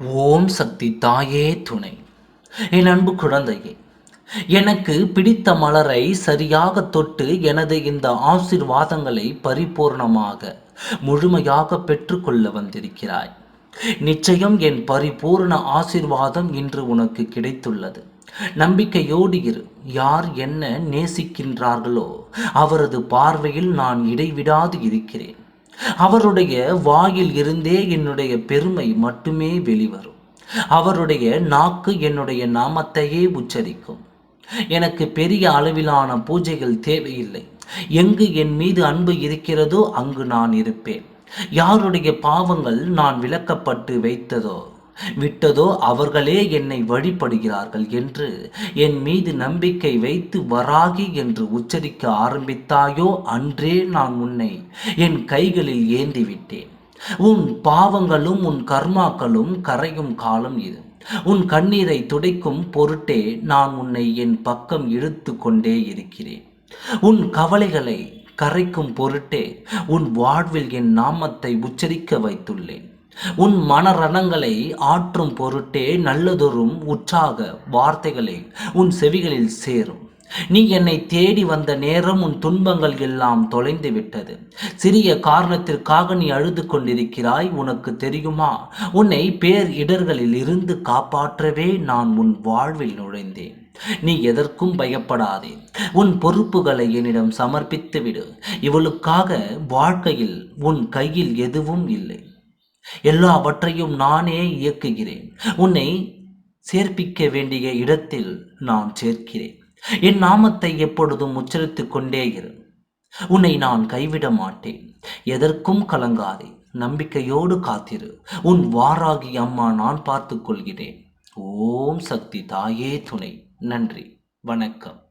ஓம் சக்தி தாயே துணை. என் அன்பு குழந்தையே எனக்கு பிடித்த மலரை சரியாக தொட்டு எனது இந்த ஆசிர்வாதங்களை பரிபூர்ணமாக முழுமையாக பெற்றுக்கொள்ள வந்திருக்கிறாய். நிச்சயம் என் பரிபூர்ண ஆசிர்வாதம் இன்று உனக்கு கிடைத்துள்ளது. நம்பிக்கையோடு இரு யார் என்ன நேசிக்கின்றார்களோ அவரது பார்வையில் நான் இடைவிடாது இருக்கிறேன். அவருடைய வாயில் இருந்தே என்னுடைய பெருமை மட்டுமே வெளிவரும். அவருடைய நாக்கு என்னுடைய நாமத்தையே உச்சரிக்கும். எனக்கு பெரிய அளவிலான பூஜைகள் தேவையில்லை. எங்கு என் மீது அன்பு இருக்கிறதோ அங்கு நான் இருப்பேன். யாருடைய பாவங்கள் நான் விளக்கப்பட்டு வைத்ததோ விட்டதோ அவர்களே என்னை வழிபடுகிறார்கள் என்று என் மீது நம்பிக்கை வைத்து வராகி என்று உச்சரிக்க ஆரம்பித்தாயோ அன்றே நான் உன்னை என் கைகளில் ஏந்திவிட்டேன். உன் பாவங்களும் உன் கர்மாக்களும் கரையும் காலம் இது. உன் கண்ணீரை துடைக்கும் பொருட்டே நான் உன்னை என் பக்கம் இழுத்து கொண்டே இருக்கிறேன். உன் கவலைகளை கரைக்கும் பொருட்டே உன் வாழ்வில் என் நாமத்தை உச்சரிக்க வைத்துள்ளேன். உன் மனரணங்களை ஆற்றும் பொருட்டே நல்லதொரும் உற்சாக வார்த்தைகளை உன் செவிகளில் சேரும். நீ என்னை தேடி வந்த நேரம் உன் துன்பங்கள் எல்லாம் தொலைந்து விட்டது. சிறிய காரணத்திற்காக நீ அழுது கொண்டிருக்கிறாய் உனக்கு தெரியுமா? உன்னை பேர் இடர்களில் இருந்து காப்பாற்றவே நான் உன் வாழ்வில் நுழைந்தேன். நீ எதற்கும் பயப்படாதே. உன் பொறுப்புகளை என்னிடம் சமர்ப்பித்து விடு இவளுக்காக வாழ்க்கையில் உன் கையில் எதுவும் இல்லை. எல்லாவற்றையும் நானே இயக்குகிறேன். உன்னை சேர்ப்பிக்க வேண்டிய இடத்தில் நான் சேர்க்கிறேன். என் நாமத்தை எப்பொழுதும் உச்சரித்துக் கொண்டே இரு. உன்னை நான் கைவிட மாட்டேன். எதற்கும் கலங்காதே. நம்பிக்கையோடு காத்திரு. உன் வாராகி அம்மா நான் பார்த்து கொள்கிறேன். ஓம் சக்தி தாயே துணை. நன்றி. வணக்கம்.